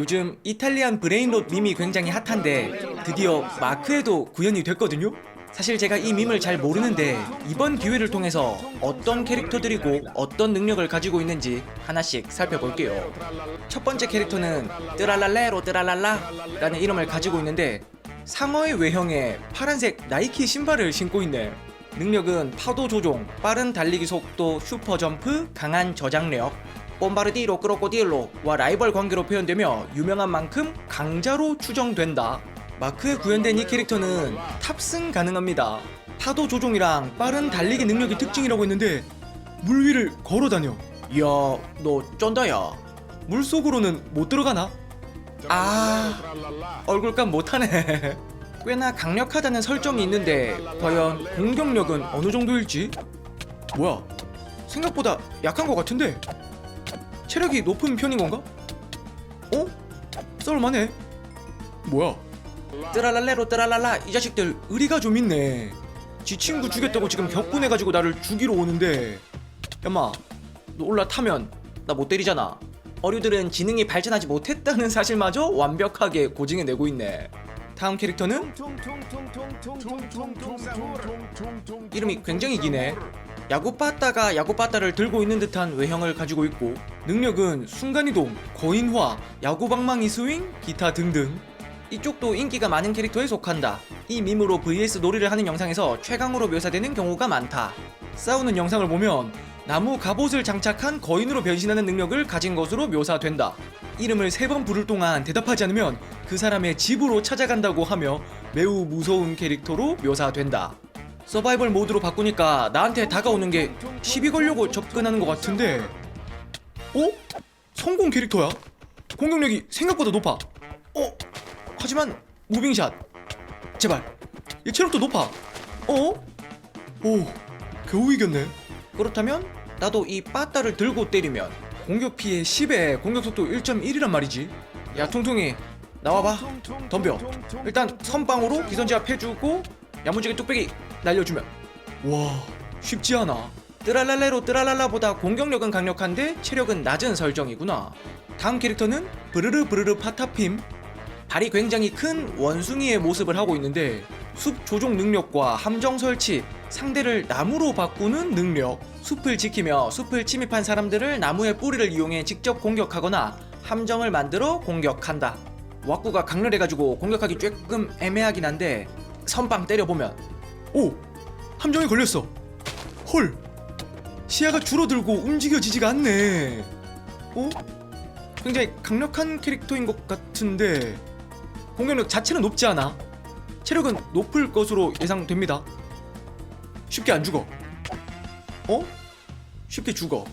요즘 이탈리안 브레인롯 밈이 굉장히 핫한데 드디어 마크에도 구현이 됐거든요. 사실 제가 이 밈을 잘 모르는데 이번 기회를 통해서 어떤 캐릭터들이고 어떤 능력을 가지고 있는지 하나씩 살펴볼게요. 첫 번째 캐릭터는 뜨랄랄레로 뜨랄랄라 라는 이름을 가지고 있는데 상어의 외형에 파란색 나이키 신발을 신고 있네. 능력은 파도 조종, 빠른 달리기 속도, 슈퍼 점프, 강한 저장력, 뽐바르디로 크로코딜로와 라이벌 관계로 표현되며 유명한 만큼 강자로 추정된다. 마크에 구현된 이 캐릭터는 탑승 가능합니다. 파도 조종이랑 빠른 달리기 능력이 특징이라고 했는데 물 위를 걸어 다녀. 이야, 너 쩐다야. 물 속으로는 못 들어가나? 아, 얼굴값 못하네. 꽤나 강력하다는 설정이 있는데 과연 공격력은 어느 정도일지? 뭐야? 생각보다 약한 것 같은데? 체력이 높은 편인 건가? 어? 썰만해. 뭐야? 뜨랄랄레로 뜨랄랄라 이 자식들 의리가 좀 있네. 지 친구 죽였다고 지금 격분해가지고 나를 죽이러 오는데 야마 너 올라타면 나 못 때리잖아. 어류들은 지능이 발전하지 못했다는 사실마저 완벽하게 고증해내고 있네. 다음 캐릭터는 이름이 굉장히 기네. 야구 빠따가 야구 빠따를 들고 있는 듯한 외형을 가지고 있고 능력은 순간이동, 거인화, 야구 방망이 스윙, 기타 등등. 이쪽도 인기가 많은 캐릭터에 속한다. 이 밈으로 vs 놀이를 하는 영상에서 최강으로 묘사되는 경우가 많다. 싸우는 영상을 보면 나무 갑옷을 장착한 거인으로 변신하는 능력을 가진 것으로 묘사된다. 이름을 세 번 부를 동안 대답하지 않으면 그 사람의 집으로 찾아간다고 하며 매우 무서운 캐릭터로 묘사된다. 서바이벌 모드로 바꾸니까 나한테 다가오는 게 시비 걸려고 접근하는 것 같은데. 어? 성공 캐릭터야? 공격력이 생각보다 높아. 어? 하지만 무빙샷. 제발. 얘 체력도 높아. 어? 오 겨우 이겼네. 그렇다면 나도 이 빠따를 들고 때리면 공격 피해 10에 공격 속도 1.1이란 말이지. 야 통통이. 나와봐. 덤벼. 일단 선빵으로 기선제압 해주고 야무지게 뚝배기 날려주면. 와 쉽지 않아. 뜨랄랄레로 뜨랄랄라보다 공격력은 강력한데 체력은 낮은 설정이구나. 다음 캐릭터는 브르르 브르르 파타핌. 발이 굉장히 큰 원숭이의 모습을 하고 있는데 숲 조종 능력과 함정 설치, 상대를 나무로 바꾸는 능력, 숲을 지키며 숲을 침입한 사람들을 나무의 뿌리를 이용해 직접 공격하거나 함정을 만들어 공격한다. 왁구가 강렬해가지고 공격하기 조금 애매하긴 한데 선빵 때려보면 오! 함정에 걸렸어! 헐! 시야가 줄어들고 움직여지지가 않네 어? 굉장히 강력한 캐릭터인 것 같은데 공격력 자체는 높지 않아 체력은 높을 것으로 예상됩니다 쉽게 안 죽어 어? 쉽게 죽어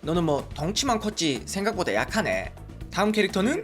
너는 뭐 덩치만 컸지 생각보다 약하네 다음 캐릭터는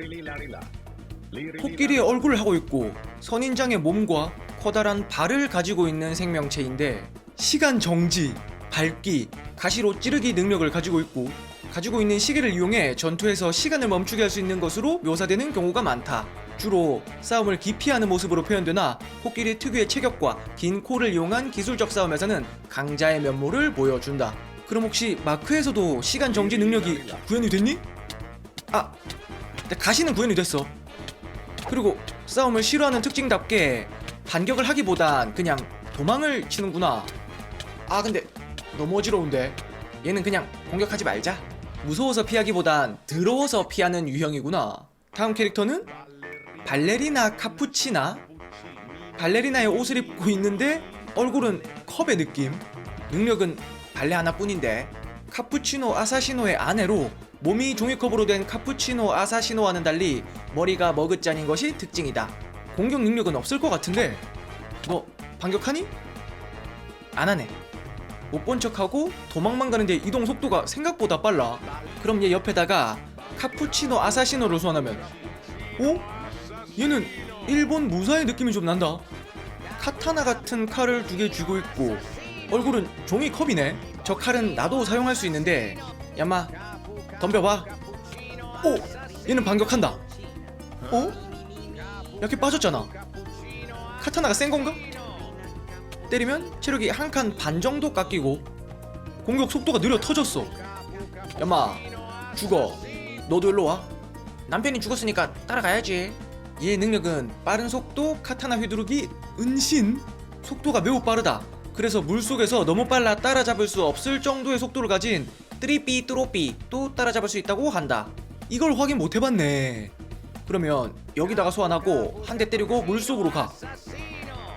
코끼리의 얼굴을 하고 있고 선인장의 몸과 커다란 발을 가지고 있는 생명체인데 시간 정지, 밝기, 가시로 찌르기 능력을 가지고 있고 가지고 있는 시계를 이용해 전투에서 시간을 멈추게 할 수 있는 것으로 묘사되는 경우가 많다. 주로 싸움을 기피하는 모습으로 표현되나 코끼리 특유의 체격과 긴 코를 이용한 기술적 싸움에서는 강자의 면모를 보여준다. 그럼 혹시 마크에서도 시간 정지 능력이 구현이 됐니? 아, 가시는 구현이 됐어. 그리고 싸움을 싫어하는 특징답게 반격을 하기보단 그냥 도망을 치는구나. 아 근데 너무 어지러운데 얘는 그냥 공격하지 말자. 무서워서 피하기보단 더러워서 피하는 유형이구나. 다음 캐릭터는 발레리나 카푸치나. 발레리나의 옷을 입고 있는데 얼굴은 컵의 느낌. 능력은 발레 하나뿐인데 카푸치노 아사시노의 아내로 몸이 종이컵으로 된 카푸치노 아사시노와는 달리 머리가 머그짠인 것이 특징이다. 공격 능력은 없을 것 같은데 너 반격하니? 안 하네. 못 본 척하고 도망만 가는데 이동 속도가 생각보다 빨라. 그럼 얘 옆에다가 카푸치노 아사시노를 소환하면 어? 얘는 일본 무사의 느낌이 좀 난다. 카타나 같은 칼을 두 개 쥐고 있고 얼굴은 종이컵이네. 저 칼은 나도 사용할 수 있는데 야마 덤벼봐. 오, 얘는 반격한다. 어? 약해 빠졌잖아. 카타나가 센 건가? 때리면 체력이 한 칸 반 정도 깎이고 공격 속도가 느려 터졌어. 야마 죽어. 너도 일로 와. 남편이 죽었으니까 따라가야지. 얘의 능력은 빠른 속도, 카타나 휘두르기, 은신. 속도가 매우 빠르다. 그래서 물 속에서 너무 빨라 따라잡을 수 없을 정도의 속도를 가진 뚜리삐 뚜로삐 또 따라잡을 수 있다고 한다. 이걸 확인 못 해봤네. 그러면 여기다가 소환하고 한 대 때리고 물 속으로 가.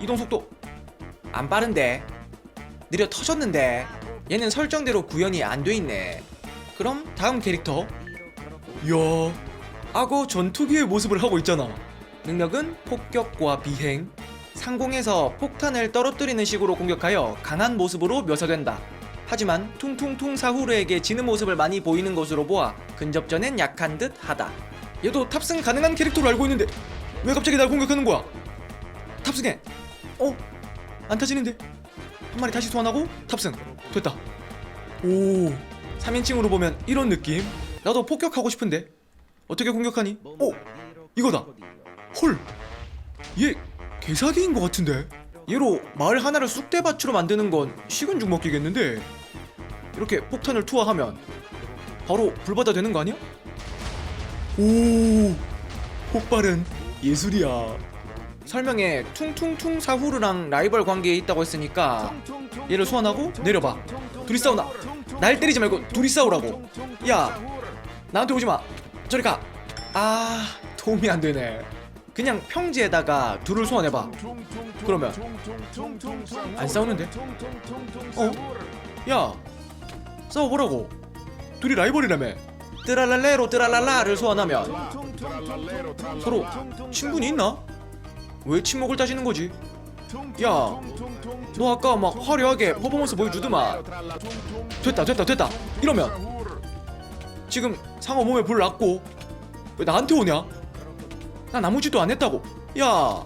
이동 속도 안 빠른데 느려 터졌는데 얘는 설정대로 구현이 안 돼 있네. 그럼 다음 캐릭터. 이야, 악어 전투기의 모습을 하고 있잖아. 능력은 폭격과 비행. 상공에서 폭탄을 떨어뜨리는 식으로 공격하여 강한 모습으로 묘사된다. 하지만 퉁퉁퉁 사후르에게 지는 모습을 많이 보이는 것으로 보아 근접전엔 약한 듯 하다. 얘도 탑승 가능한 캐릭터로 알고 있는데 왜 갑자기 날 공격하는 거야? 탑승해. 어? 안 타지는데? 한 마리 다시 소환하고 탑승. 됐다. 오. 3인칭으로 보면 이런 느낌. 나도 폭격하고 싶은데. 어떻게 공격하니? 오! 이거다. 헐. 얘 개사기인 것 같은데. 얘로 마을 하나를 쑥대밭으로 만드는 건 식은 죽 먹기겠는데. 이렇게 폭탄을 투하하면 바로 불바다 되는 거 아니야? 오. 폭발은 예술이야. 설명에 퉁퉁퉁 사후르랑 라이벌 관계에 있다고 했으니까 얘를 소환하고 내려봐. 둘이 싸우나? 날 때리지 말고 둘이 싸우라고. 야, 나한테 오지 마. 저리 가. 아, 도움이 안 되네. 그냥 평지에다가 둘을 소환해봐. 그러면 안 싸우는데? 어? 야, 싸워보라고. 둘이 라이벌이라며. 뜨랄랄레로 뜨랄랄라를 소환하면 서로 친분이 있나? 왜 침묵을 따지는 거지? 야, 너 아까 막 화려하게 퍼포먼스 보여주더만. 됐다, 됐다, 됐다. 이러면 지금 상어 몸에 불 났고 왜 나한테 오냐? 난 아무 짓도 안 했다고. 야,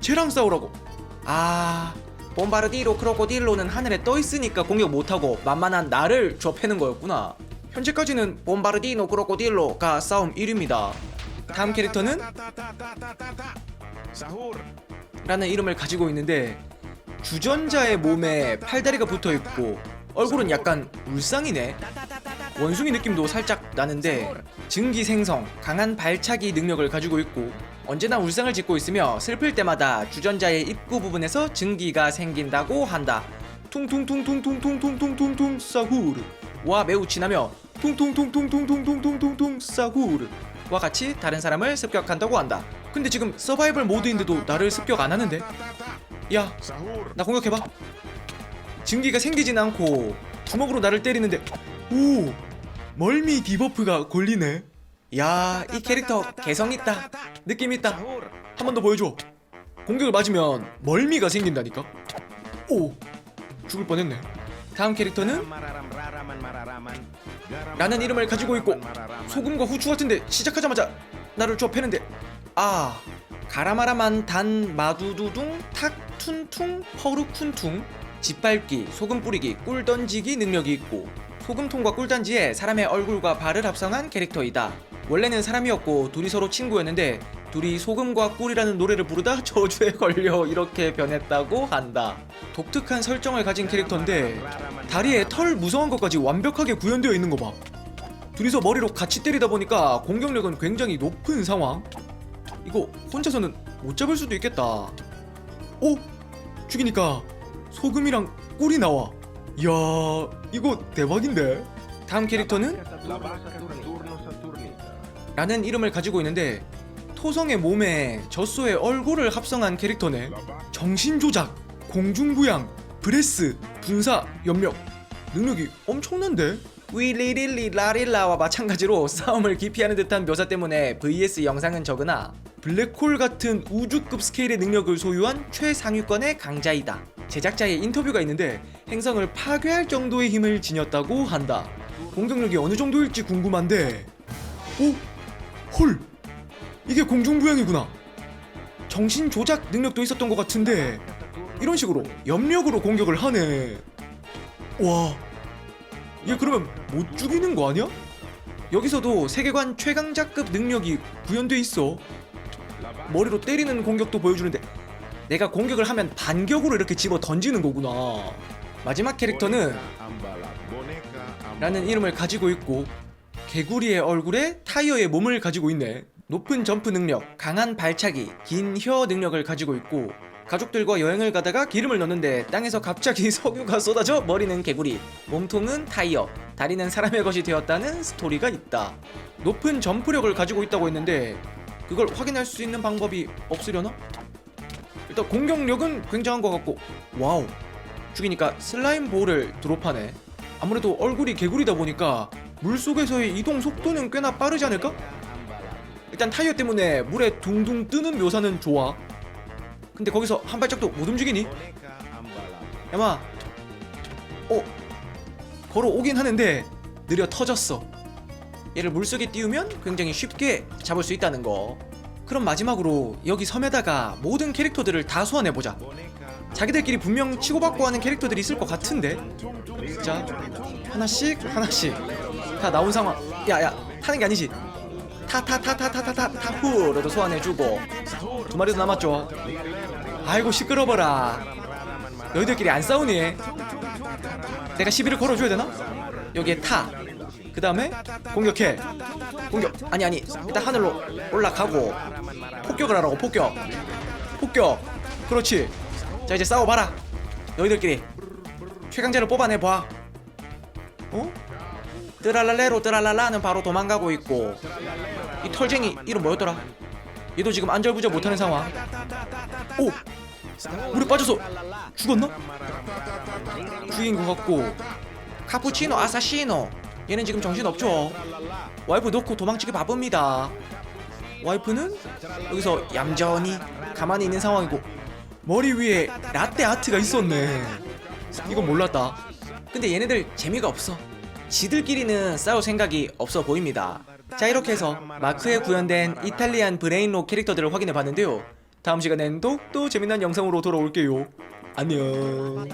쟤랑 싸우라고. 아, 봄바르디로 크로코딜로는 하늘에 떠 있으니까 공격 못하고 만만한 나를 좁히는 거였구나. 현재까지는 봄바르디노 크로코딜로가 싸움 1위입니다. 다음 캐릭터는 라는 이름을 가지고 있는데 주전자의 몸에 팔다리가 붙어 있고 얼굴은 약간 울상이네. 원숭이 느낌도 살짝 나는데 증기 생성, 강한 발차기 능력을 가지고 있고 언제나 울상을 짓고 있으며 슬플 때마다 주전자의 입구 부분에서 증기가 생긴다고 한다. 퉁퉁퉁퉁퉁퉁퉁퉁퉁퉁 사후르 와 매우 친하며 퉁퉁퉁퉁퉁퉁퉁퉁퉁 사후르 와 같이 다른 사람을 습격한다고 한다. 근데 지금 서바이벌 모드인데도 나를 습격 안 하는데? 야, 나 공격해봐. 증기가 생기진 않고 주먹으로 나를 때리는데 오 멀미 디버프가 걸리네. 야, 이 캐릭터 개성 있다. 느낌 있다. 한 번 더 보여줘. 공격을 맞으면 멀미가 생긴다니까. 오, 죽을 뻔했네. 다음 캐릭터는 라는 이름을 가지고 있고 소금과 후추 같은데 시작하자마자 나를 좁히는데 아 가라마라만 단 마두두둥 탁 툰퉁 허르쿤퉁 짓밟기 소금 뿌리기 꿀 던지기 능력이 있고 소금통과 꿀단지에 사람의 얼굴과 발을 합성한 캐릭터이다. 원래는 사람이었고 둘이 서로 친구였는데 둘이 소금과 꿀이라는 노래를 부르다 저주에 걸려 이렇게 변했다고 한다 독특한 설정을 가진 캐릭터인데 다리에 털 무성한 것까지 완벽하게 구현되어 있는 거 봐. 둘이서 머리로 같이 때리다 보니까 공격력은 굉장히 높은 상황. 이거 혼자서는 못 잡을 수도 있겠다. 오! 죽이니까 소금이랑 꿀이 나와. 이야, 이거 대박인데? 다음 캐릭터는 라는 이름을 가지고 있는데 토성의 몸에 젖소의 얼굴을 합성한 캐릭터네. 정신조작, 공중부양, 브레스, 분사, 염력 능력이 엄청난데? 위리릴리 라릴라와 마찬가지로 싸움을 기피하는 듯한 묘사 때문에 VS 영상은 적으나 블랙홀 같은 우주급 스케일의 능력을 소유한 최상위권의 강자이다. 제작자의 인터뷰가 있는데 행성을 파괴할 정도의 힘을 지녔다고 한다. 공격력이 어느 정도일지 궁금한데 오? 헐! 이게 공중부양이구나. 정신 조작 능력도 있었던 것 같은데 이런 식으로 염력으로 공격을 하네. 와, 얘 그러면 못 죽이는 거 아니야? 여기서도 세계관 최강자급 능력이 구현돼 있어. 머리로 때리는 공격도 보여주는데 내가 공격을 하면 반격으로 이렇게 집어 던지는 거구나. 마지막 캐릭터는 라는 이름을 가지고 있고 개구리의 얼굴에 타이어의 몸을 가지고 있네. 높은 점프 능력, 강한 발차기, 긴 혀 능력을 가지고 있고 가족들과 여행을 가다가 기름을 넣는데 땅에서 갑자기 석유가 쏟아져 머리는 개구리, 몸통은 타이어, 다리는 사람의 것이 되었다는 스토리가 있다. 높은 점프력을 가지고 있다고 했는데 그걸 확인할 수 있는 방법이 없으려나? 일단 공격력은 굉장한 것 같고 와우 죽이니까 슬라임 볼을 드롭하네 아무래도 얼굴이 개구리다 보니까 물속에서의 이동 속도는 꽤나 빠르지 않을까? 일단 타이어 때문에 물에 둥둥 뜨는 묘사는 좋아. 근데 거기서 한 발짝도 못 움직이니? 야마 어? 걸어오긴 하는데 느려 터졌어. 얘를 물속에 띄우면 굉장히 쉽게 잡을 수 있다는 거. 그럼 마지막으로 여기 섬에다가 모든 캐릭터들을 다 소환해보자. 자기들끼리 분명 치고받고 하는 캐릭터들이 있을 것 같은데. 자 하나씩 하나씩. 다 나온 상황. 야야 타는 게 아니지 타타타타타타타 타후로도 소환해주고 두 마리도 남았죠 아이고 시끄러워라 너희들끼리 안 싸우니 내가 시비를 걸어줘야 되나 여기에 타 그 다음에 공격해 공격 아니 아니 일단 하늘로 올라가고 폭격을 하라고 폭격 폭격 그렇지 자 이제 싸워봐라 너희들끼리 최강자를 뽑아내봐 어? 뜨랄랄레로 뜨랄랄라는 바로 도망가고 있고 이 털쟁이 이름 뭐였더라? 얘도 지금 안절부절 못하는 상황. 오! 물에 빠져서 죽었나? 죽인 것 같고. 카푸치노 아사시노. 얘는 지금 정신없죠. 와이프 놓고 도망치기 바쁩니다. 와이프는 여기서 얌전히 가만히 있는 상황이고 머리 위에 라떼 아트가 있었네. 이건 몰랐다. 근데 얘네들 재미가 없어. 지들끼리는 싸울 생각이 없어 보입니다 자 이렇게 해서 마크에 구현된 이탈리안 브레인로 캐릭터들을 확인해 봤는데요. 다음 시간엔 또또 재미난 영상으로 돌아올게요. 안녕